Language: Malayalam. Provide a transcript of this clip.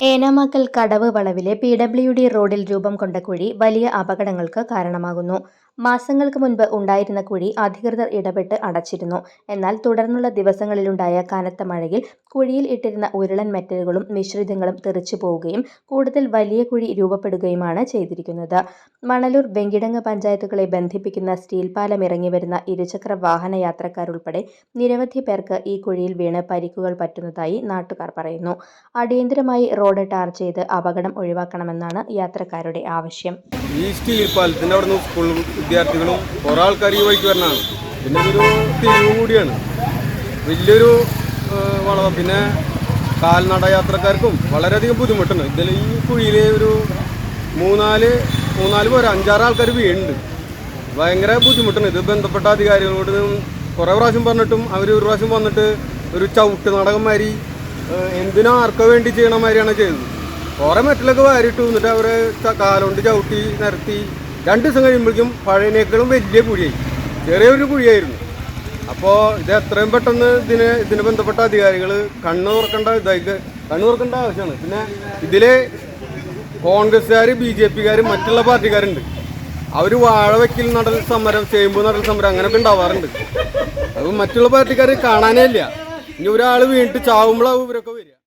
ഏനാമാക്കൽ കടവ് വളവിലെ പി ഡബ്ല്യു ഡി റോഡിൽ രൂപം കൊണ്ട കുഴി വലിയ അപകടങ്ങൾക്ക് കാരണമാകുന്നു. മാസങ്ങൾക്ക് മുൻപ് ഉണ്ടായിരുന്ന കുഴി അധികൃതർ ഇടപെട്ട് അടച്ചിരുന്നു. എന്നാൽ തുടർന്നുള്ള ദിവസങ്ങളിലുണ്ടായ കനത്ത മഴയിൽ കുഴിയിൽ ഇട്ടിരുന്ന ഉരുളൻ മെറ്റലുകളും മിശ്രിതങ്ങളും തെറിച്ചു പോവുകയും കൂടുതൽ വലിയ കുഴി രൂപപ്പെടുകയുമാണ് ചെയ്തിരിക്കുന്നത്. മണലൂർ വെങ്കിടങ്ങ് പഞ്ചായത്തുകളെ ബന്ധിപ്പിക്കുന്ന സ്റ്റീൽ പാലം ഇറങ്ങി വരുന്ന ഇരുചക്ര വാഹന യാത്രക്കാരുൾപ്പെടെ നിരവധി പേർക്ക് ഈ കുഴിയിൽ വീണ് പരിക്കുകൾ പറ്റുന്നതായി നാട്ടുകാർ പറയുന്നു. അടിയന്തരമായി റോഡ് ടാർ ചെയ്ത് അപകടം ഒഴിവാക്കണമെന്നാണ് യാത്രക്കാരുടെ ആവശ്യം. ഈ സ്റ്റീൽ പാലത്തിന്റെ അവിടെ നിന്ന് സ്കൂൾ വിദ്യാർത്ഥികളും കുറേ ആൾക്കാർ ഈ വഴിക്ക് വരണതാണ്. പിന്നെ ഒരു കൂടിയാണ്. വലിയൊരു വളവ. പിന്നെ കാൽനട യാത്രക്കാർക്കും വളരെയധികം ബുദ്ധിമുട്ടുണ്ട്. ഇതിൽ ഈ കുഴിയിലെ ഒരു മൂന്നാൽ മൂന്നാൽ പോരാ അഞ്ചാറ് ആൾക്കാർ വീണുണ്ട് ഭയങ്കര ബുദ്ധിമുട്ടുണ്ട് ഇത് ബന്ധപ്പെട്ട അധികാരികളോട് കുറേ പ്രാവശ്യം പറഞ്ഞിട്ടും അവർ ഒരു പ്രാവശ്യം വന്നിട്ട് ഒരു ചവിട്ട് നാടകം മാതിരി എന്തിനോ ആർക്കോ വേണ്ടി ചെയ്യണ മാതിരിയാണ് ചെയ്തത്. കുറെ മെറ്റലൊക്കെ വാരിട്ടു വന്നിട്ട് അവരെ കാലുകൊണ്ട് ചവിട്ടി നിരത്തി രണ്ട് ദിവസം കഴിയുമ്പോഴേക്കും പഴയനേക്കാളും വലിയ കുഴിയായി. ചെറിയൊരു കുഴിയായിരുന്നു. അപ്പോൾ ഇത് എത്രയും പെട്ടെന്ന് ഇതിന് ഇതിന് ബന്ധപ്പെട്ട അധികാരികൾ കണ്ണ് തുറക്കേണ്ട ഇതായി കണ്ണു തുറക്കേണ്ട ആവശ്യമാണ്. പിന്നെ ഇതിൽ കോൺഗ്രസ്സുകാർ ബി ജെ പിക്കാർ മറ്റുള്ള പാർട്ടിക്കാരുണ്ട്. അവർ വാഴ വയ്ക്കൽ നടൽ സമരം ചേമ്പ് നടൽ സമരം അങ്ങനെയൊക്കെ ഉണ്ടാവാറുണ്ട്. അത് മറ്റുള്ള പാർട്ടിക്കാർ കാണാനേ ഇല്ല. ഇനി ഒരാൾ വീണിട്ട് ചാവുമ്പോഴാവും ഇവരൊക്കെ വരിക.